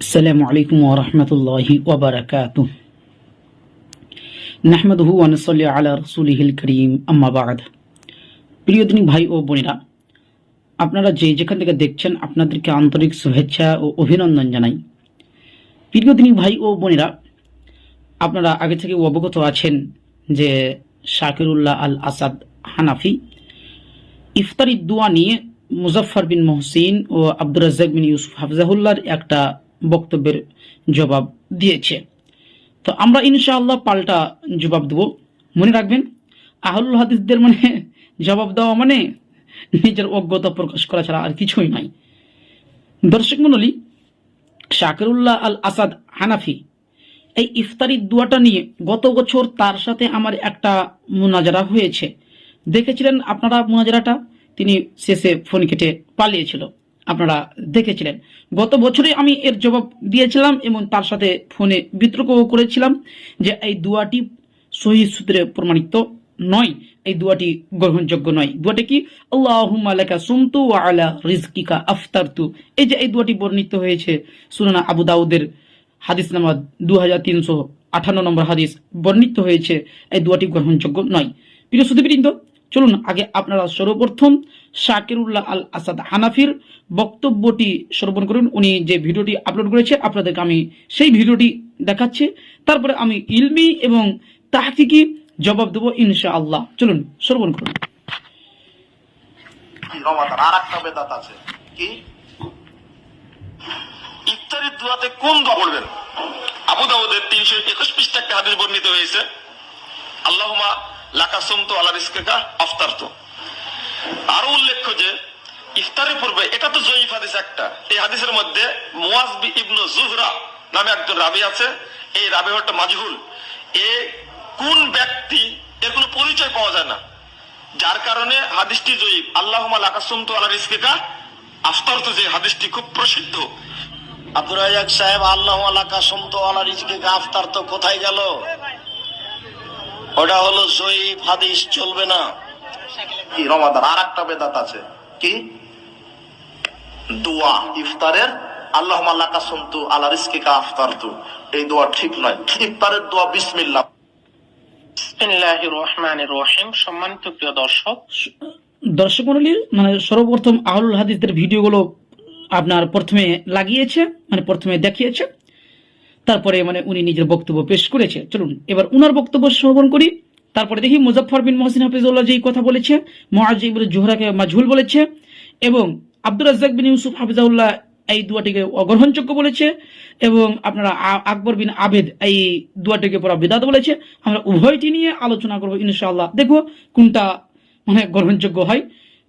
السلام عليكم ورحمة الله وبركاته নাহমাদুহু ওয়ানসল্লি আলা রসুলিহিল করিম আম্মা বাদ প্রিয় দিনী ভাই ও বোনেরা আপনারা যে যেখান থেকে দেখছেন আপনাদেরকে আন্তরিক শুভেচ্ছা ও অভিনন্দন জানাই প্রিয় দিনী ভাই ও বোনেরা আপনারা আগে থেকে অবগত আছেন যে শাকিরুল্লাহ আল আসাদ হানাফি ইফতারি দোয়া নিয়ে মুজফফর বিন মহসিন ও আব্দুর রাজ্জাক বিন ইউসুফ হাফজাহুল্লাহর একটা বক্তব্যের জবাব দিয়েছে। তো আমরা ইনশাআল্লাহ পাল্টা জবাব দেব। মনে রাখবেন, আহলুল হাদিসদের মানে জবাব দেওয়া মানে নিজের অজ্ঞতা প্রকাশ করা ছাড়া আর কিছুই নাই। দর্শক মন্ডলী শাকিরুল্লাহ আল আসাদ হানাফি এই ইফতারির দোয়াটা নিয়ে গত বছর তার সাথে আমার একটা মুনাজারা হয়েছে। দেখেছিলেন আপনারা মুনাজারাটা? তিনি শেষে ফোন কেটে পালিয়েছিল। আপনারা দেখেছিলেন। গত বছরে আমি এর জবাব দিয়েছিলাম এবং তার সাথে ফোনে বিতর্কও করেছিলাম যে এই দুয়াটি সহি সূত্রে প্রমাণিত নয়, এই দুয়াটি গ্রহণযোগ্য নয়। দুয়াটি কি? আল্লাহুম্মা লাকা সুমতু ওয়া আলা রিজকিকা আফতারতু। এই যে এই দুয়াটি বর্ণিত হয়েছে, সুনানা আবু দাউদের হাদিস নাম্বার দু হাজার তিনশো আঠান্ন নম্বর হাদিস বর্ণিত হয়েছে, এই দুয়াটি গ্রহণযোগ্য নয়। প্রিয় সুদীবৃন্দ চলুন আগে আপনারা সর্বপ্রথম শাকিরুল্লাহ আল আসাদ হানাফির বক্তব্যটি শ্রবণ করুন। উনি যে ভিডিওটি আপলোড করেছে, আপনাদেরকে আমি সেই ভিডিওটি দেখাচ্ছি। তারপরে আমি ইলমি এবং তাহকিকি জবাব দেবো ইনশা আল্লাহ চলুন, শ্রবণ করুন। আর একটা বেদাত আছে। কি? ইফতারির দোয়াতে কোন দোয়া পড়বেন? আবু দাউদের আল্লাহুমা লাকা সুমতু আলা রিজকিকা আফতারতু। আরও উল্লেখ্য যে, ইফতারের পূর্বে, এটা তো জয়ীফ হাদিস একটা। এই হাদিসের মধ্যে মুয়াজ ইবনু জুহরা নামে একজন রাবি আছে। এই রাবি হটা মাজহুল। এ কোন ব্যক্তি এর কোনো পরিচয় পাওয়া যায় না। যার কারণে হাদিসটি জয়ীব আল্লাহ লাকাসুম তো আল্লাহ রিস্কিকা আফতার তো যে হাদিসটি খুব প্রসিদ্ধ। আব্দুর সাহেব আল্লাহ আলাকা সমত আলা রিজকে আফতার তো কোথায় গেল? ওটা হলো জয়ীফ হাদিস চলবে না। কি রমাদান? আর একটা বেদাত আছে। কি? দোয়া ইফতারের। আল্লাহ লাকাসুম তু আল্লাহ রিস্কিকা আফতার তু। এই দোয়া ঠিক নয়। ইফতারের দোয়া বিসমিল্লাহ। বিসমিল্লাহ রহমান রহিম। সম্মানিত প্রিয় দর্শক দর্শক মন্ডলী মানে সর্বপ্রথম আহলুল হাদিসদের ভিডিওগুলো আপনার প্রথমে লাগিয়েছে মানে প্রথমে দেখিয়েছে। তারপরে মানে উনি নিজের বক্তব্য পেশ করেছে। চলুন, এবার উনার বক্তব্য শ্রবণ করি। তারপরে দেখি মুজফর বিন মহসিন হাফিজুল্লাহ যেই কথা বলেছে মহাজিবুল জোহরাকে মাজহুল বলেছে, এবং আব্দুর রাজ্জাক বিন ইউসুফ হাফিজাউল্লাহ এই দুয়াটিকে অগ্রহণযোগ্য বলেছে, এবং আপনারা আকবর বিন আবেদ এই দুয়াটিকে পুরা বিদাত বলেছে। আমরা উভয়টি নিয়ে আলোচনা করব ইনশাআল্লাহ। দেখব কোনটা মানে গ্রহণযোগ্য হয়,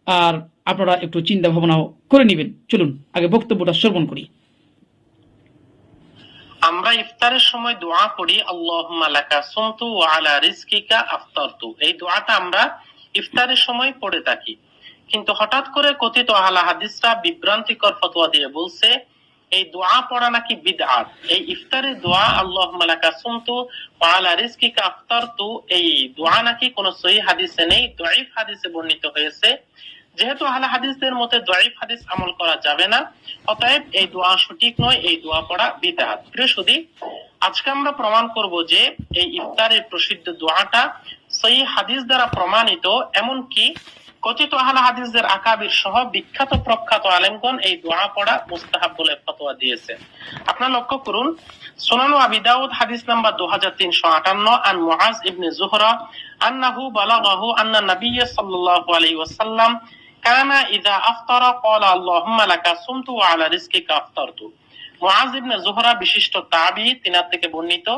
আর আপনারা একটু চিন্তা ভাবনাও করে নেবেন। চলুন, আগে বক্তব্যটা শ্রবণ করি। আমরা ইফতারের সময় দোয়া করি, আল্লাহুম্মা লাকা সুমতু ওয়া আলা রিজকিকা আফতারতু। এই দোয়াটা আমরা ইফতারের সময় পড়ে থাকি। কিন্তু হঠাৎ করে কথিত আহলা হাদিসরা বিভ্রান্তিকর ফতোয়া দিয়ে বলছে, এই দোয়া পড়া নাকি বিদআত এই ইফতারের দোয়া আল্লাহ লাকা সুমতু ওয়া আলা রিজকিকা আফতারতু, এই দোয়া নাকি কোনো সহিহ হাদিসে নেই, দঈফ হাদিসে বর্ণিত হয়েছে। যেহেতু আহলে হাদিসদের মতে দঈফ হাদিস আমল করা যাবে না, অতএব এই দোয়া সঠিক নয়, এই দোয়া পড়া বিদআত প্রিয় সুদী আজকে আমরা প্রমাণ করব যে এই ইফতারের প্রসিদ্ধ দোয়াটা সহি হাদিস দ্বারা প্রমাণিত এমন কি কথিত আহলে হাদিসদের আকাবির সহ বিখ্যাত প্রখ্যাত আলেমগণ এই দোয়া পড়া মুস্তাহাব বলে ফতোয়া দিয়েছে। আপনারা লক্ষ্য করুন, সুনানু আবি দাউদ হাদিস নাম্বার 2358 আন মুআজ ইবনে জুহরা, আন্নাহু বালাগাহু আন্না নাবিয়্য সাল্লাল্লাহু আলাইহি ওয়াসাল্লাম আলা মুআজ ইবনে জুহরা বিশিষ্ট তাবি, তিনার থেকে বর্ণিত।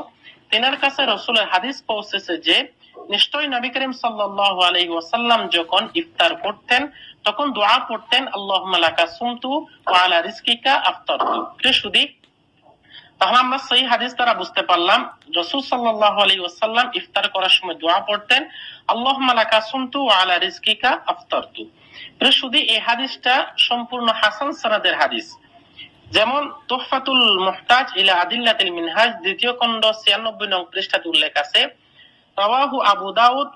তিনার কাছে রাসূলের হাদিস পৌঁছেছে যে নবী করিম সাল্লাল্লাহু আলাইহি ওয়াসাল্লাম যখন ইফতার করতেন, তখন দোয়া পড়তেন আল্লাহুম্মা সুমতু ওয়া আলা রিজকিকা আফতারতু। প্রিয় তাহলে আমরা সেই হাদিস দ্বারা বুঝতে পারলাম, রসুল সাল্লাল্লাহু আলাইহি ওয়াসাল্লাম ইফতার করার সময় দোয়া পড়তেন আল্লাহুম্মা লাকা সুমতু আলা রিজকিকা আফতারতু। সুদী এই হাদিসটা সম্পূর্ণ হাসান সনাদের হাদিস। যেমন, তোহফাতুল মুহতাজ ইলা আদিল্লাতিল মিনহাজ, দ্বিতীয় খণ্ড 96 নং পৃষ্ঠাতে উল্লেখ আছে, রাওয়াহু আবু দাউদ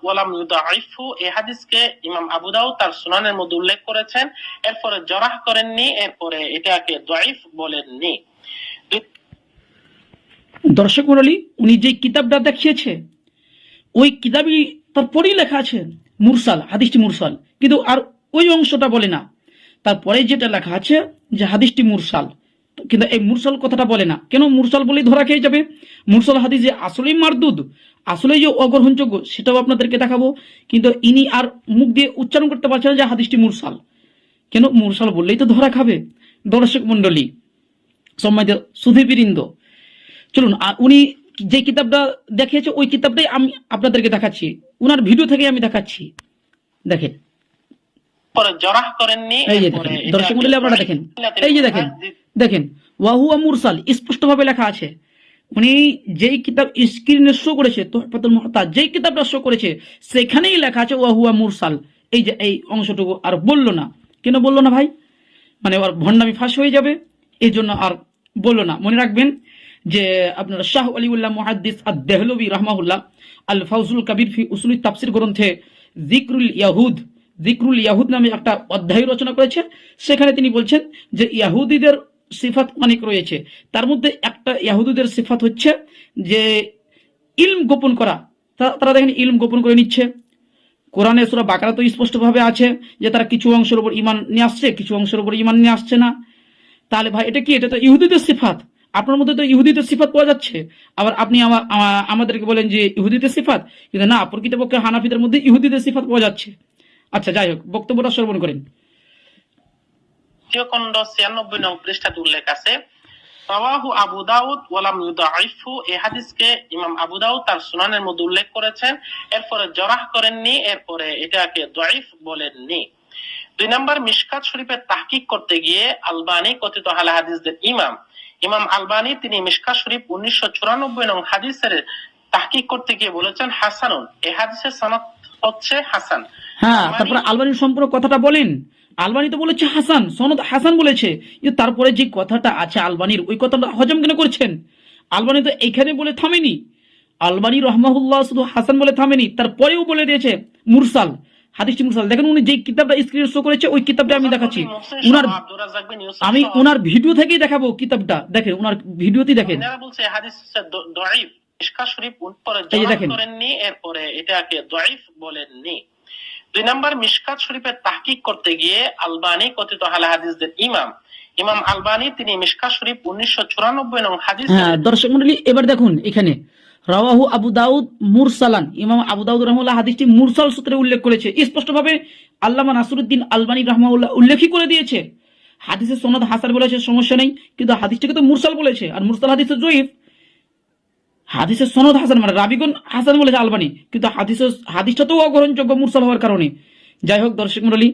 এই হাদিসকে ইমাম আবু দাউদ তার সুনানের মধ্যে উল্লেখ করেছেন, এরপরে জরাহ করেননি, এরপরে এটাকে দাইফ বলেননি। দর্শক উনি যে কিতাবটা দেখিয়েছে, ওই কিতাবই তারপরেই লেখা আছে মুরসাল, হাদিসটি মুরসাল। কিন্তু আর ওই অংশটা বলে না। তারপরে যেটা লেখা আছে যে হাদিসটি মুরসাল। কিন্তু এই মুরসাল কথাটা বলে না। কেন মুরসাল বলেই ধরা খেয়ে যাবে? মুরসাল হাদিস যে আসলেই মারদুদ, আসলেই যে অগ্রহণযোগ্য, সেটাও আপনাদেরকে দেখাবো। কিন্তু ইনি আর মুখ দিয়ে উচ্চারণ করতে পারছেন যে হাদিসটি মুরসাল। কেন মুরসাল বললেই তো ধরা খাবে? দর্শক মন্ডলী সম্মানিত সুধীবৃন্দ, চলুন আর উনি যে কিতাবটা দেখিয়েছে, ওই কিতাবটাই আমি আপনাদেরকে দেখাচ্ছি। উনার ভিডিও থেকে আমি দেখাচ্ছি। দেখেন। পরে জরাহ করেননি এই যে দেখেন দর্শক মন্ডলী আপনারা দেখেন এই যে দেখেন দেখেন ওয়াহুয়া মুরসাল স্পষ্টভাবে লেখা আছে উনি যেই কিতাব স্ক্রিনে শো করেছে তোহফাতুল মুহতাজ যেই কিতাবটা শো করেছে সেখানেই লেখা আছে ওয়াহুয়া মুরসাল। এই যে এই অংশটুকু আর বলল না। কেন বলল না ভাই? মানে ওর ভণ্ডামি ফাঁস হয়ে যাবে এই জন্য আর বলল না। মনে রাখবেন যে আপনার শাহ আলিউল্লাহ মুহাদ্দিস আর দেহলবি রহমাহুল্লাহ আল ফাউজুল কাবির ফি উসুল তাফসির গ্রন্থে জিক্রুল ইয়াহুদ জিক্রুল ইয়াহুদ নামে একটা অধ্যায় রচনা করেছে সেখানে তিনি বলছেন যে ইয়াহুদিদের সিফাত অনেক রয়েছে। তার মধ্যে একটা ইয়াহুদিদের সিফাত হচ্ছে যে ইলম গোপন করা। তারা দেখেন ইলম গোপন করে নিচ্ছে। কোরআনে সুরা বাকারা তো স্পষ্টভাবে আছে যে তারা কিছু অংশের উপর ইমান নিয়ে আসছে, কিছু অংশের উপর ইমান নিয়ে আসছে না। তাহলে ভাই, এটা কি? এটা তো ইহুদিদের সিফাত। আপনার মধ্যে তো ইহুদিদের সিফাত পাওয়া যাচ্ছে। আবার আপনি আমা- আমা- আমাদেরকে বলেন যে ইহুদিদের সিফাত। কিন্তু না, প্রকৃতপক্ষে হানাফিদের মধ্যে ইহুদিদের সিফাত পাওয়া যাচ্ছে। আচ্ছা যাই হোক, বক্তব্যটা শ্রবণ করেন। খণ্ড ছিয়ানব্বই নং পৃষ্ঠাতে উল্লেখ আছে, রাওয়াহু আবু দাউদ ওয়ালাম ইউদাইফু হাদিসকে ইমাম আবু দাউদ তার সুনানের মধ্যে উল্লেখ করেছেন, এরপরে জরাহ করেননি, এরপরে এটাকে দয়ফ বলেননি। দুই নম্বর, মিশকাত শরীফের তাহকিক করতে গিয়ে আলবানি কথিত হালা হাদিসদের ইমাম। ইমাম আলবানি তিনি মিশকাত শরীফ উনিশশো চুরানব্বই নং হাদিসের তাহকিক করতে গিয়ে বলেছেন হাসানুন এই হাদিসের সনদ হচ্ছে হাসান। হ্যাঁ আলবানি- তারপরে আলবানির সম্পর্ক কথাটা বলেন। আলবানি তো বলেছে হাসান সনদ হাসান বলেছে। তারপরে যে কথাটা আছে আলবানির ওই কথাটা হজম কেন করছেন? আলবানি তো এখানে বলে থামেনি। আলবানি রহমাহুল্লাহ শুধু হাসান বলে থামেনি তারপরেও বলে দিয়েছে মুরসাল হাদিসটি মুরসাল। দেখেন উনি যে কিতাবটা স্ক্রিনে শো করেছে ওই কিতাবটা আমি দেখাচ্ছি। উনার আমি ওনার ভিডিও থেকেই দেখাবো কিতাবটা। দেখেন ওনার ভিডিওতেই দেখেন। বলছে হাদিস শরীফ। করেননি এরপরে এটাকে দঈফ বলেননি। দুই নাম্বার মিশকাত শরীফের তাহকিক করতে গিয়ে আলবানি কথিত হালা হাদিসদের ইমাম। ইমাম আলবানি তিনি মিশকাত শরীফ উনিশশো চুরানব্বই নং হাদিস হ্যাঁ দর্শক মন্ডলী এবার দেখুন এখানে। রাওয়াহু আবু দাউদ মুরসালান। ইমাম আবু দাউদ রহমুল্লাহ হাদিসটি মুরসাল সূত্রে উল্লেখ করেছে। স্পষ্টভাবে আল্লামা নাসরুদ্দিন আলবানী রহমাউল্লাহ উল্লেখই করে দিয়েছে। হাদিসের সনদ হাসান বলেছে সমস্যা নেই। কিন্তু হাদিসটাকে তো মুরসাল বলেছে। আর মুরসাল হাদিসের জয়ীফ। হাদিসের সনদ হাসান মানে রাবিগুন হাসান বলেছে আলবানি। কিন্তু হাদিসের হাদিসটা তো অগ্রহণযোগ্য মুরসাল হওয়ার কারণে। যাই হোক, দর্শক মন্ডলী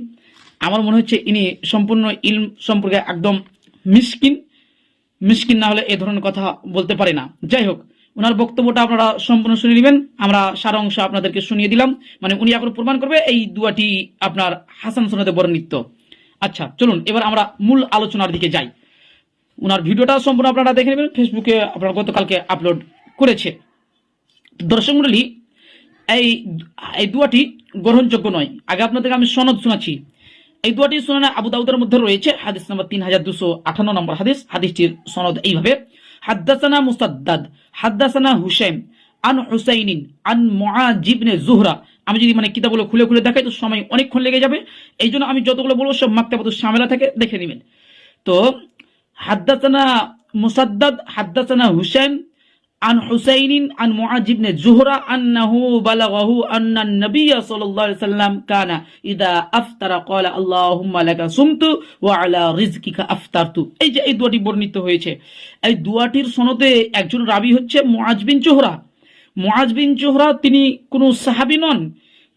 আমার মনে হচ্ছে ইনি সম্পূর্ণ ইলম সম্পর্কে একদম মিসকিন। মিসকিন না হলে এ ধরনের কথা বলতে পারে না। যাই হোক ওনার বক্তব্যটা আপনারা সম্পূর্ণ শুনে নেবেন। আমরা সারা অংশ আপনাদেরকে শুনিয়ে দিলাম। মানে উনি এখন প্রমাণ করবে এই দুয়াটি আপনার হাসান সোনাতে বর্ণিত। আচ্ছা চলুন, এবার আমরা মূল আলোচনার দিকে যাই। ওনার ভিডিওটা সম্পূর্ণ আপনারা দেখে নেবেন। ফেসবুকে আপনারা গতকালকে আপলোড করেছে। দর্শক মন্ডলী, এই এই দুয়াটি গ্রহণযোগ্য নয়। আগে আপনাদেরকে আমি সনদ শোনাচ্ছি। এই দুয়াটি সুনানে আবু দাউদের মধ্যে রয়েছে হাদিস নম্বর তিন হাজার দুশো আঠান্ন নম্বর হাদিস। হাদিসটির সনদ এইভাবে, হাদ্দাসানা মুসাদ্দাদ, হাদ্দাসানা হুসাইন, আন হুসাইনিন, আন মুআজিবনে জুহরা। আমি যদি মানে কিতাবগুলো খুলে খুলে দেখাই, তো সময় অনেকক্ষণ লেগে যাবে। এই জন্য আমি যতগুলো বলব, সব মাক্তাবত সামেলা থেকে, দেখে নেবেন। তো, হাদ্দাসানা মুসাদ্দাদ, হাদ্দাসানা হুসাইন আন হুসাইনিন আন মুআজিবনে জুহরা আন্নাহু বালাগাহু আন্না নবী সাল্লাল্লাহু আলাইহি সাল্লাম কানা ইদা আফতারা ক্বালা আল্লাহুম্মা লাকা সুমতু ওয়া আলা রিজকিকা আফতারতু এই যে এই দুয়াটি বর্ণিত হয়েছে, এই দুয়াটির সনদে একজন রাবি হচ্ছে মুআজ বিন জুহরা। মুআজ বিন জুহরা তিনি কোনো সাহাবী নন,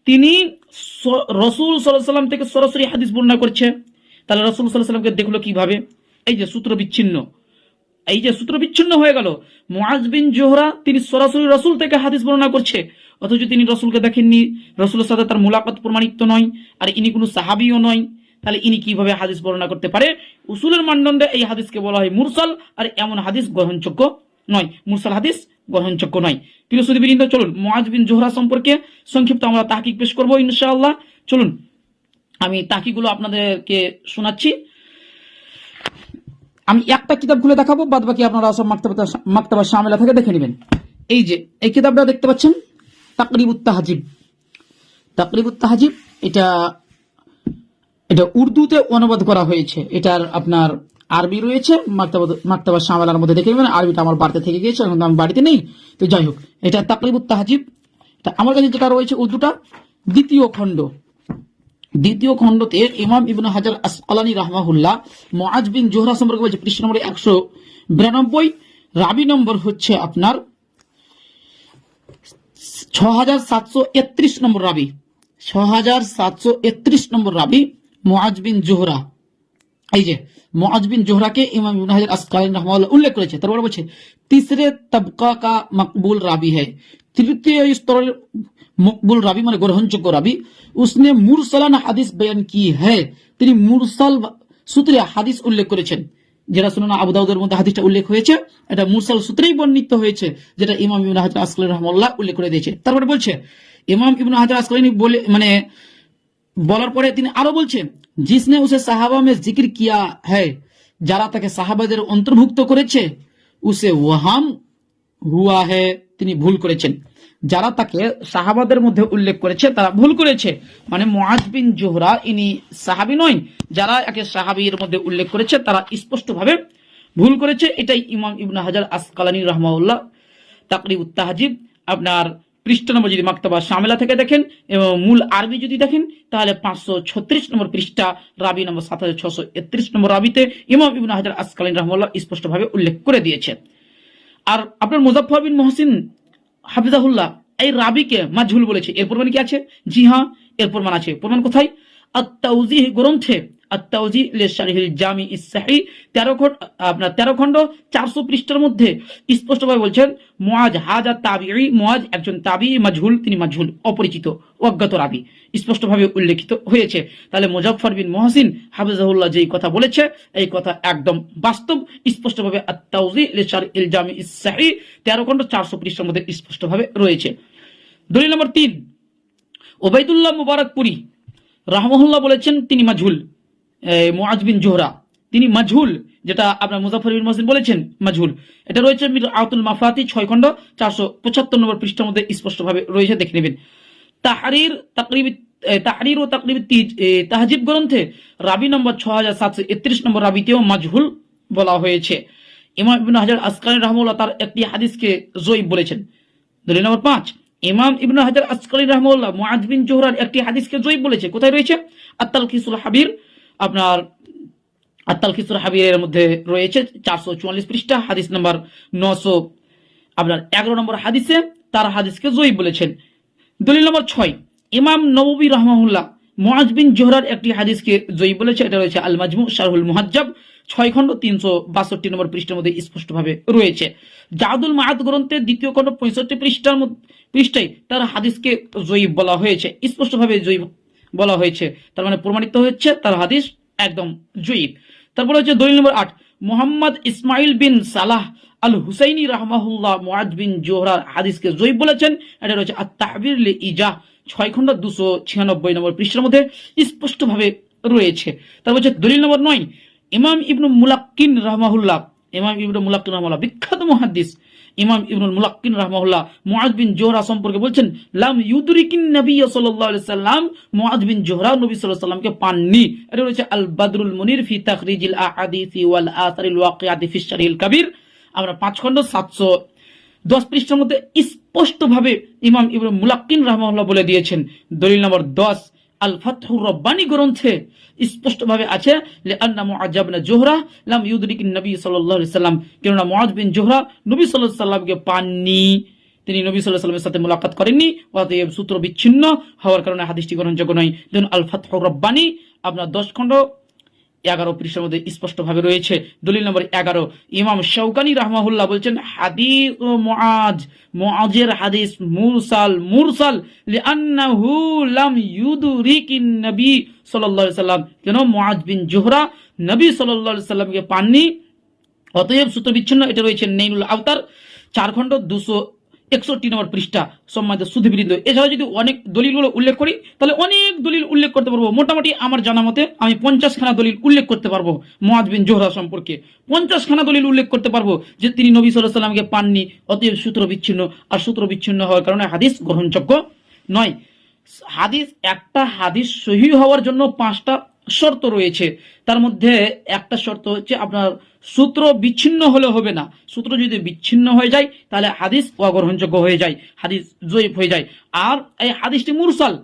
তিনি রসুল সাল্লাহ সাল্লাম থেকে সরাসরি হাদিস বর্ণনা করছে। তাহলে রসুল সাল্লাহ সাল্লামকে দেখল কীভাবে? এই যে সূত্র বিচ্ছিন্ন। এই যে সূত্র বিচ্ছিন্ন হয়ে গেল। মুআজ বিন জোহরা তিনি সরাসরি রসুল থেকে হাদিস বর্ণনা করছে। অথচ তিনি রসুলকে দেখেননি। রসুলের সাথে তার মুলাকাত প্রমাণিত নয়, আর ইনি কোনো সাহাবিও নয়। তাহলে ইনি কীভাবে হাদিস বর্ণনা করতে পারে? উসুলের মানদণ্ডে এই হাদিসকে বলা হয় মুরসাল, আর এমন হাদিস গ্রহণযোগ্য নয়। মুরসাল হাদিস গ্রহণযোগ্য নয়। প্রিয় সুদীবৃন্দ চলুন মুআজ বিন জোহরা সম্পর্কে সংক্ষিপ্ত আমরা তাহকিক পেশ করব ইনশাআল্লাহ। চলুন, আমি তাকিগুলো আপনাদেরকে শোনাচ্ছি। আমি একটা কিতাব খুলে দেখাবো বাদ বাকি আপনারা সব মাক্তাবা মাক্তাবা সামেলা থেকে দেখে নেবেন। এই যে, এই কিতাবটা দেখতে পাচ্ছেন? তাকরিবুত তাহাজিব। তাকরিবুত তাহাজিব, এটা এটা উর্দুতে অনুবাদ করা হয়েছে। এটার আপনার আরবি রয়েছে মাক্তাবা মাক্তাবা সামেলার মধ্যে দেখে নেবেন। আরবিটা আমার বাড়িতে থেকে গিয়েছে, এখন আমি বাড়িতে নেই। তো যাই হোক, এটা তাকরিবুত তাহাজিব। তা আমার কাছে যেটা রয়েছে উর্দুটা, দ্বিতীয় খণ্ড। দ্বিতীয় খণ্ডতে ইমাম ইবনু হাজার আসকালানি রাহমাহুল্লাহ মুআজ বিন জোহরা সম্পর্কে বলছে, পৃষ্ঠ নম্বর একশো বিরানব্বই, রাবি নম্বর হচ্ছে আপনার ছ হাজার সাতশো একত্রিশ নম্বর রাবি ছ হাজার সাতশো একত্রিশ নম্বর রাবি মুআজ বিন জোহরা। এই যে মুআজ জোহরাকে ইমাম ইবনে হাজার আসকালানি রাহমাহুল্লাহ উল্লেখ করেছে। তারপর বলছে, তিসরে তবকা কা মকবুল রাবি है তৃতীয় স্তরের মকবুল রাবি মানে গ্রহণযোগ্য রাবি। উসনে মুরসালান হাদিস বয়ান কি হ্যায় তিনি মুরসাল সূত্রে হাদিস উল্লেখ করেছেন। যেটা শুনুন আবু দাউদের মধ্যে হাদিসটা উল্লেখ হয়েছে। এটা মুরসাল সূত্রেই বর্ণিত হয়েছে, যেটা ইমাম ইবনে হাজার আসকালানি রহমাল্লাহ উল্লেখ করে দিয়েছে। তারপরে বলছে, ইমাম ইবনে হাজার আসকালানি বলে মানে বলার পরে তিনি আরও বলছেন, জিসনে উসে সাহাবা মে জিকির কিয়া হ্যায়, যারা তাকে সাহাবাদের অন্তর্ভুক্ত করেছে, উসে ওয়াহাম হুয়া হে তিনি ভুল করেছেন। যারা তাকে সাহাবাদের মধ্যে উল্লেখ করেছে, তারা ভুল করেছে। মানে বিন জোহরা, ইনি সাহাবি নয়, যারা একে সাহাবির মধ্যে উল্লেখ করেছে, তারা স্পষ্টভাবে ভুল করেছে। এটাই ইমাম ইবনে হাজার আসকালানি রহমাউল্লাহ তাকরিব তাহাজিব, আপনার পৃষ্ঠ নম্বর যদি মাক্তাবা শামেলা থেকে দেখেন, এবং মূল আরবি যদি দেখেন, তাহলে পাঁচশো ছত্রিশ নম্বর পৃষ্ঠা, রাবি নম্বর সাত হাজার ছশো একত্রিশ নম্বর রাবিতে ইমাম ইবনে হাজার আসকালীন রহমাল্লাহ স্পষ্টভাবে উল্লেখ করে দিয়েছে। আর আপনার মুজাফর বিন মহসিন হাফিজাহুল্লাহ, এই রাবিকে মাজহুল বলেছে। এর প্রমাণ কি আছে? জি হ্যাঁ এর প্রমাণ আছে। প্রমাণ কোথায়? আত্মাউজি গ্রন্থে আত্মাউজি লেশারিহিল জামি ইসাহি তেরো খন্ড আপনার তেরো খণ্ড চারশো পৃষ্ঠার মধ্যে স্পষ্টভাবে বলছেন মোয়াজ হাজা তাবিঈ মোয়াজ একজন তাবি মাজহুল, তিনি মাজহুল, অপরিচিত, অজ্ঞাত রাবি। স্পষ্টভাবে উল্লেখিত হয়েছে। তাহলে মুজাফর বিন মহসিন হাফিজাহুল্লাহ যেই কথা বলেছে, এই কথা একদম বাস্তব। স্পষ্টভাবে আত্মাউজি লেশার ইল জামি ইসাহি তেরো খণ্ড চারশো পৃষ্ঠার মধ্যে স্পষ্টভাবে রয়েছে। দলিল নম্বর তিন, ওবায়দুল্লাহ মুবারকপুরি রাহমহুল্লাহ বলেছেন, তিনি মাজহুল। মোয়াজ বিন জোহরা। তিনি মাজহুল, যেটা আপনার মুজাফর বিন মহসিন বলেছেন, মাজহুল। এটা রয়েছে মির আতুল মাফাতি ছয় খণ্ড, চারশো পঁচাত্তর নম্বর পৃষ্ঠার মধ্যে স্পষ্টভাবে রয়েছে, দেখে নেবেন। তাহারির তাকরিব তাহারির ও তাকরিব তাহাজিব গ্রন্থে রাবি নম্বর ছ হাজার সাতশো একত্রিশ নম্বর রাবিতেও মাজহুল বলা হয়েছে। ইমাম ইবনে হাজার আসকানি রহমুল্লাহ তার একটি হাদিসকে জয়ীব বলেছেন। দলিল নম্বর পাঁচ, ইমাম ইবনে হাজার আসকালি রহমুল্লাহ মুআজ বিন জোহরার একটি হাদিসকে জয়ীব বলেছে। কোথায় রয়েছে? আত্তাল খিসুল হাবির আপনার আত্তাল খিসুল হাবিরের মধ্যে রয়েছে চারশো চুয়াল্লিশ পৃষ্ঠা, হাদিস নম্বর নশো, আপনার এগারো নম্বর হাদিসে তার হাদিসকে জয়ীব বলেছেন। দলিল নম্বর ছয়, ইমাম নববী রহমাহুল্লাহ মুআজ বিন জোহরার একটি হাদিসকে জয়ী বলেছে, এটা রয়েছে আল মাজমু শারহুল মুহাজ্জাব, ছয় খণ্ড তিনশো বাষট্টি নম্বর পৃষ্ঠার মধ্যে স্পষ্টভাবে রয়েছে। জাদুল মাহাদ গ্রন্থের দ্বিতীয় খণ্ড পঁয়ষট্টি পৃষ্ঠার পৃষ্ঠায় তার হাদিসকে জয়ীব বলা হয়েছে, স্পষ্টভাবে জয়ীব বলা হয়েছে। তার মানে প্রমাণিত হচ্ছে তার হাদিস একদম জয়ীব। তারপরে হচ্ছে দলিল নম্বর আট, মোহাম্মদ ইসমাইল বিন সালাহ আল হুসাইনি রাহমাহুল্লাহ মুআজ বিন জোহরার হাদিসকে জয়ীব বলেছেন। এটা রয়েছে আত তাহবির ইজা ছয় খন্ড দুশো ছিয়ানব্বই নম্বর পৃষ্ঠের মধ্যে স্পষ্টভাবে রয়েছে। তারপর হচ্ছে দলিল নম্বর নয়, ইমাম ইবনু মুলাক্কিন রাহমাহুল্লাহ, ইমাম ইবনু মুলাক্কিন রাহমাহুল্লাহ, বিখ্যাত মুহাদ্দিস ইমাম ইবনুল মুলাক্কিন রাহমাহুল্লাহ মুআজ বিন জোহরা সম্পর্কে বলছেন, লাম ইউদরিকিন নবী সাল্লাল্লাহু আলাইহি সাল্লাম, মুআজ বিন জোহরা নবী সাল্লাল্লাহু আলাইহি সাল্লামকে পাননি। এটা রয়েছে আল বাদরুল মুনির ফি তাখরিজিল আহাদিসি ওয়াল আসারিল ওয়াকিয়াতি ফি আমরা পাঁচ খণ্ড সাতশো দশ পৃষ্ঠার মধ্যে স্পষ্টভাবে ইমাম ইবনু মুলাক্কিন রাহমাহুল্লাহ বলে দিয়েছেন। দলিল নম্বর দশ আল ফাতহুর রব্বানি গ্রন্থে স্পষ্টভাবে আছে লে আন্না জোহরা লাম ইউদরিক নবী সাল্লাল্লাহু আলাইহি সাল্লাম, কেননা মুআজ বিন জোহরা নবী সাল্লাল্লাহু আলাইহি পাননি। তিনি নবী সাথে মুলাকাত করেননি, অতএব সূত্র বিচ্ছিন্ন হওয়ার কারণে হাদিসটি গ্রহণযোগ্য নয়। দেন আল রব্বানি, আপনার দশ খণ্ড এগারো পৃষ্ঠার মধ্যে স্পষ্টভাবে রয়েছে। দলিল নম্বর এগারো। ইমাম শৌকানি রহমাহুল্লাহ বলছেন, হাদিস ও মুআজ, মুআজের হাদিস মুরসাল মুরসাল লিআন্নাহু লাম নবী সাল্লাল্লাহু সাল্লাম। কেন মুআজ বিন জোহরা নবী সাল্লাল্লাহু সাল্লামকে পাননি? অতএব সূত্র বিচ্ছিন্ন এটা রয়েছে নেইনুল আওতার চার খণ্ড দুশো একষট্টি নম্বর পৃষ্ঠা সম্মানিত সুধীবৃন্দ। এছাড়া যদি অনেক দলিলগুলো উল্লেখ করি, তাহলে অনেক দলিল উল্লেখ করতে পারব। মোটামুটি আমার জানা মতে আমি পঞ্চাশখানা দলিল উল্লেখ করতে পারব মোয়াজ বিন জোহরা সম্পর্কে। পঞ্চাশখানা দলিল উল্লেখ করতে পারব যে তিনি নবী সাল্লাহ সাল্লামকে পাননি, অতএব সূত্র বিচ্ছিন্ন। আর সূত্র বিচ্ছিন্ন হওয়ার কারণে হাদিস গ্রহণযোগ্য নয়। হাদিস, একটা হাদিস সহি হওয়ার জন্য পাঁচটা শর্ত রয়েছে। তার মধ্যে একটা শর্ত হচ্ছে আপনার সূত্র বিচ্ছিন্ন হলে হবে না। সূত্র যদি বিচ্ছিন্ন হয়ে যায়, তাহলে হাদিস অগ্রহণযোগ্য হয়ে যায়, হাদিস জয়ীফ হয়ে যায়। আর এই হাদিসটি মুরসাল।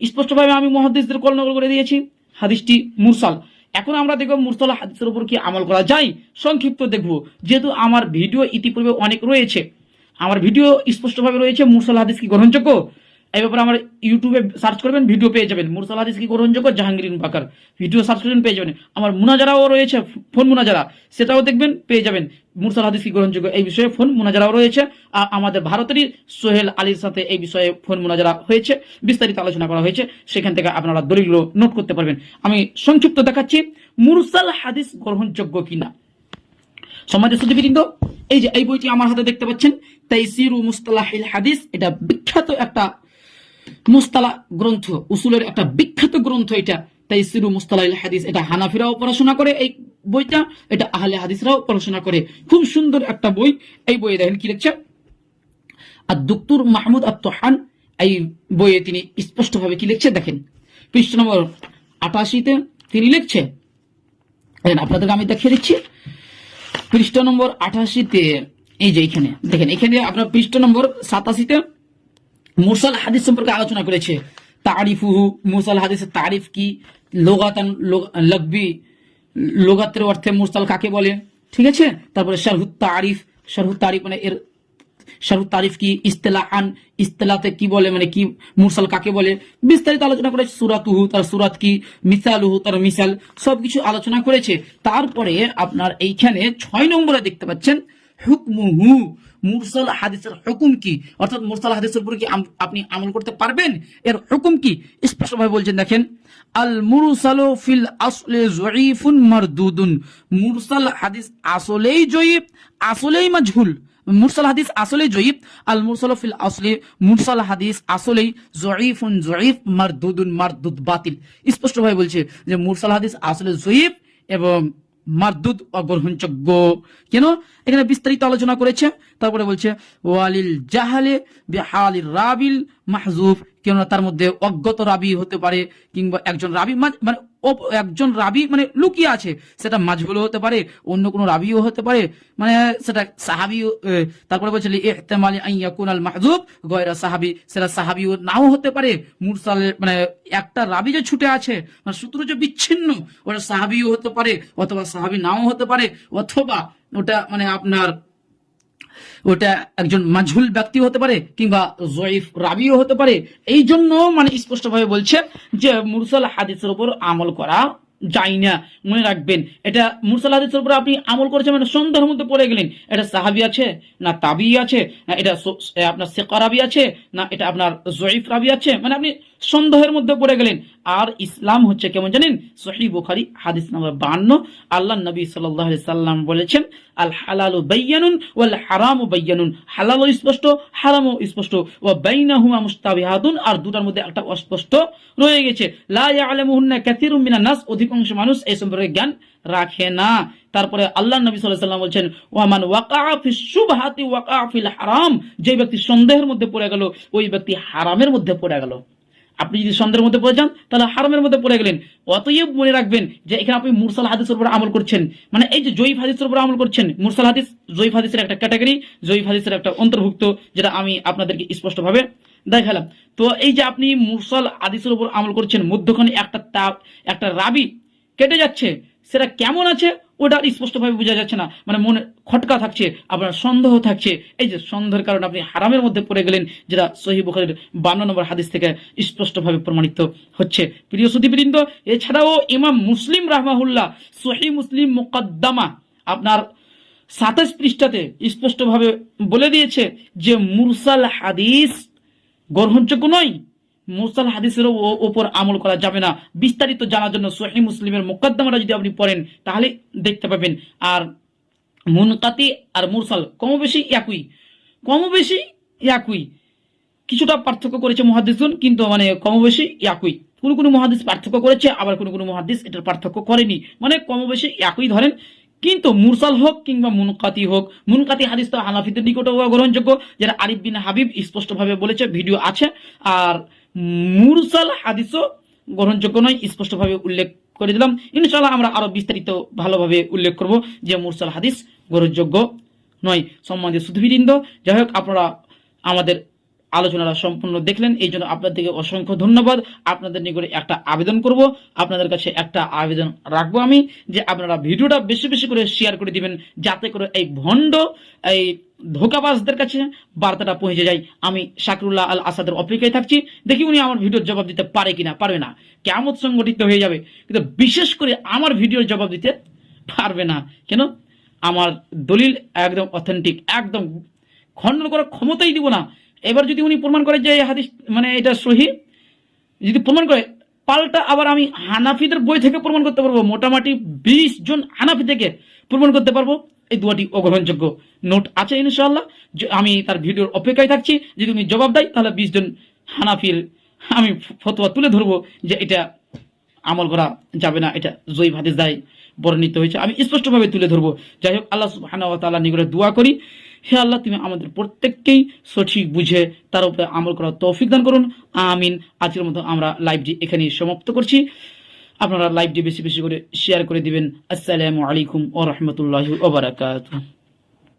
স্পষ্টভাবে আমি মহাদিসদের কলনগর করে দিয়েছি, হাদিসটি মুরসাল। এখন আমরা দেখব মুরসাল হাদিসের উপর কি আমল করা যায়। সংক্ষিপ্ত দেখব। যেহেতু আমার ভিডিও ইতিপূর্বে অনেক রয়েছে, আমার ভিডিও স্পষ্টভাবে রয়েছে, মুরসাল হাদিস কি গ্রহণযোগ্য? এই ব্যাপারে আমার ইউটিউবে সার্চ করবেন ভিডিও পেয়ে যাবেন। মুরসাল হাদিস কি গ্রহণযোগ্য? জাহাঙ্গীর বাকার। ভিডিও সার্চ করবেন, পেয়ে যাবেন। আমার মুনাজারাও রয়েছে, ফোন মুনাজারা। সেটাও দেখবেন, পেয়ে যাবেন। মুরসাল হাদিস কি গ্রহণযোগ্য? এই বিষয়ে ফোন মুনাজারাও রয়েছে। আর আমাদের ভারতেরই সোহেল আলীর সাথে এই বিষয়ে ফোন মুনাজারা হয়েছে। বিস্তারিত আলোচনা করা হয়েছে। সেখান থেকে আপনারা দলিলগুলো নোট করতে পারবেন। আমি সংক্ষিপ্ত দেখাচ্ছি, মুরসাল হাদিস গ্রহণযোগ্য কিনা? সমাজের সুদীবৃন্দ এই যে এই বইটি আমার হাতে দেখতে পাচ্ছেন, তাইসিরু মুস্তালাহিল হাদিস। এটা বিখ্যাত একটা মুস্তালা গ্রন্থ, উসুলের একটা বিখ্যাত গ্রন্থ এটা। তাইসিরু মুস্তালাহিল হাদিস, এটা হানাফিরাও পড়াশোনা করে এই বইটা, এটা আহলে হাদিসরাও পড়াশোনা করে। খুব সুন্দর একটা বই, এই বইয়ে দেখেন কি লিখছে? আর দুক্তুর মাহমুদ আত্মহান এই বইয়ে তিনি স্পষ্টভাবে কি লিখছে দেখেন? পৃষ্ঠ নম্বর আটাশিতে তিনি লিখছে, দেখেন আপনাদেরকে আমি দেখিয়ে দিচ্ছি। পৃষ্ঠ নম্বর আঠাশিতে এই যে এখানে, দেখেন এখানে আপনার পৃষ্ঠ নম্বর সাতাশিতে মুরসাল হাদিস সম্পর্কে আলোচনা করেছে। তারিফ তারিফুহু, মুরসাল হাদিসের তারিফ কি? লোগাতান লগবি, লোগাতের অর্থে মুরসাল কাকে বলে? ঠিক আছে? তারপরে শারহুত তারিফ শারহুত তারিফ মানে এর শারহুত তারিফ কি? ইস্তেলাহান ইস্তেলাতে কি বলে? মানে কি মুরসাল কাকে বলে? বিস্তারিত আলোচনা করেছে সুরাতুহু, তার সুরাত কি? মিসালুহু, তার মিসাল, সবকিছু আলোচনা করেছে। তারপরে আপনার এইখানে ছয় নম্বরে দেখতে পাচ্ছেন, হুকমুহু মুরসাল হাদিসের হুকুম কি? অর্থাৎ মুরসাল হাদিসের উপর কি আপনি আমল করতে পারবেন? এর হুকুম কি? স্পষ্টভাবে বলছেন, দেখেন, আল মুরসালু ফিল আসলে জয়ীফুন মারদুদুন। মুরসাল হাদিস আসলেই জয়ীফ, আসলেই মাজহুল। মুরসাল হাদিস আসলেই জয়ীফ, আল মুরসাল ফিল আসলে, মুরসাল হাদিস আসলেই জয়ীফুন জয়ীফ মারদুদুন মারদুদ বাতিল। স্পষ্টভাবে বলছে যে মুরসাল হাদিস আসলে জয়ীফ এবং মারদুদ অগ্রহণযোগ্য। কেন? এখানে বিস্তারিত আলোচনা করেছে। তারপরে বলছে, ওয়ালিল জাহালে বেহালির রাবিল মাহজুফ। কেননা তার মধ্যে অজ্ঞত রাবি হতে পারে কিংবা একজন রাবি। মানে অপ- একজন রাবি মানে লুকিয়ে আছে। সেটা মাঝগুলো হতে পারে অন্য কোনো রাবিও হতে পারে। মানে সেটা সাহাবিও এ, তারপরে বলছে ইহতেমালি আইয়াকুন আল মাহজুব গয়রা সাহাবি। সেটা সাহাবিও নাও হতে পারে। মুরসালের মানে একটা রাবি যে ছুটে আছে মানে সূত্র যে বিচ্ছিন্ন ওটা সাহাবিও হতে পারে অথবা সাহাবি নাও হতে পারে অথবা ওটা মানে আপনার ওটা একজন মাঝহুল ব্যক্তি হতে পারে কিংবা জয়ীফ রাবিও হতে পারে। এই জন্য মানে স্পষ্টভাবে বলছে যে মুরসাল হাদিসের উপর আমল করা যায় না। মনে রাখবেন, এটা মুরসাল হাদিসের উপর আপনি আমল করেছেন মানে সন্দেহের মধ্যে পড়ে গেলেন। এটা সাহাবি আছে, না তাবি আছে, না এটা আপনার সেকা রাবি আছে, না এটা আপনার জয়ীফ রাবি আছে। মানে আপনি সন্দেহের মধ্যে পড়ে গেলেন। আর ইসলাম হচ্ছে কেমন জানেন? সহি বুখারি, হাদিস নাম্বার বান্ন আল্লাহ নবী সাল্লাহ সাল্লাম বলেছেন, আল হালালু বাইয়ানুন ওয়াল হারামু বাইয়ানুন। হালালও স্পষ্ট, হারামও স্পষ্ট। ও বাইনাহুমা মুস্তাবিহাতুন, আর দুটার মধ্যে একটা অস্পষ্ট রয়ে গেছে। লা ইয়ালামুহুন্না কাসীরুম নাস, অধিকাংশ মানুষ এই সম্পর্কে জ্ঞান রাখে না। তারপরে আল্লাহ নবী সাল্লাম বলছেন, ওয়ামান ওয়াকা ফিস শুবহাতি ওয়াকা ফিল হারাম। যে ব্যক্তি সন্দেহের মধ্যে পড়ে গেল, ওই ব্যক্তি হারামের মধ্যে পড়ে গেল। আপনি যদি সন্দেহের মধ্যে পড়ে যান, তাহলে হারামের মধ্যে পড়ে গেলেন। অতএব মনে রাখবেন যে এখানে আপনি মুরসাল হাদিসের উপর আমল করছেন। মানে এই যে জয়ীফ হাদিসের উপর আমল করছেন, মুরসাল হাদিস জয়ীফ হাদিসের একটা ক্যাটাগরি, জয়ীফ হাদিসের একটা অন্তর্ভুক্ত, যেটা আমি আপনাদেরকে স্পষ্টভাবে দেখালাম। তো এই যে আপনি মুরসাল হাদিসের উপর আমল করছেন, মধ্যখানে একটা তাপ একটা রাবি কেটে যাচ্ছে, সেটা কেমন আছে? ওটা স্পষ্টভাবে বোঝা যাচ্ছে না। মানে মনে খটকা থাকছে আপনার সন্দেহ থাকছে। এই যে সন্দেহের কারণে আপনি হারামের মধ্যে পড়ে গেলেন, যেটা সহি বুখারের বান্ন নম্বর হাদিস থেকে স্পষ্টভাবে প্রমাণিত হচ্ছে। প্রিয় সুদীবৃন্দ এছাড়াও ইমাম মুসলিম রাহমাহুল্লাহ সহি মুসলিম মুকদ্দামা আপনার সাতাশ পৃষ্ঠাতে স্পষ্টভাবে বলে দিয়েছে যে মুরসাল হাদিস গ্রহণযোগ্য নয়। মুরসাল হাদিসের ওপর আমল করা যাবে না। বিস্তারিত জানার জন্য সহি মুসলিমের মোকদ্দমাটা যদি আপনি পড়েন, তাহলে দেখতে পাবেন। আর মুনকাতি আর মুরসাল কম বেশি একই। কম বেশি একই। কিছুটা পার্থক্য করেছে মহাদিসুন কিন্তু মানে কম বেশি একই। কোনো কোনো মহাদিস পার্থক্য করেছে, আবার কোনো কোনো মহাদিস এটার পার্থক্য করেনি। মানে কম বেশি একই ধরেন। কিন্তু মুরসাল হোক কিংবা মুনকাতি হোক, মুনকাতি হাদিস তো হানাফিদের নিকটও গ্রহণযোগ্য যারা আরিফ বিন হাবিব স্পষ্টভাবে বলেছে, ভিডিও আছে। আর মুরসাল হাদিসও গ্রহণযোগ্য নয়, স্পষ্টভাবে উল্লেখ করে দিলাম। ইনশাআল্লাহ আমরা আরও বিস্তারিত ভালোভাবে উল্লেখ করব যে মুরসাল হাদিস গ্রহণযোগ্য নয়। সম্বন্ধে সুধীবৃন্দ, যাই হোক, আপনারা আমাদের আলোচনাটা সম্পূর্ণ দেখলেন, এই জন্য আপনাদেরকে অসংখ্য ধন্যবাদ। আপনাদের নিকটে একটা আবেদন করব, আপনাদের কাছে একটা আবেদন রাখব আমি, যে আপনারা ভিডিওটা বেশি বেশি করে শেয়ার করে দিবেন, যাতে করে এই ভণ্ড, এই ধোকাবাজদের কাছে বার্তাটা পৌঁছে যায়। আমি শাকরুল্লাহ আল আসাদের অপেক্ষায় থাকছি। দেখি উনি আমার ভিডিওর জবাব দিতে পারে কিনা, পারবে না। কেমন সংগঠিত হয়ে যাবে। কিন্তু বিশেষ করে আমার ভিডিওর জবাব দিতে পারবে না। কেন? আমার দলিল একদম অথেন্টিক একদম খণ্ডন করার ক্ষমতাই দিব না। এবার যদি উনি প্রমাণ করে যে হাদিস মানে এটা সহি, যদি প্রমাণ করে, পাল্টা আবার আমি হানাফিদের বই থেকে প্রমাণ করতে পারব। মোটামুটি বিশ জন হানাফি থেকে প্রমাণ করতে পারব। এই দুয়াটি অগ্রহণযোগ্য। নোট আছে ইনশাআল্লাহ। যে- আমি তার ভিডিওর অপেক্ষায় থাকছি। যদি উনি জবাব দেয়, তাহলে বিশ জন হানাফির আমি ফতোয়া তুলে ধরবো যে এটা আমল করা যাবে না, এটা জয়ীব হাদিস দায় বর্ণিত হয়েছে। আমি স্পষ্টভাবে তুলে ধরবো। যাই হোক, আল্লাহ তাআলা নিকটে দোয়া করি। হে আল্লাহ, তুমি আমাদের প্রত্যেককেই সঠিক বুঝে তার উপরে আমল করার তৌফিক দান করুন। আমিন। আজকের মতো আমরা লাইভটি এখানেই সমাপ্ত করছি। আপনারা লাইভটি বেশি বেশি করে শেয়ার করে দিবেন। আসসালামু আলাইকুম ও রহমতুল্লাহ ওয়া বারাকাতুহু।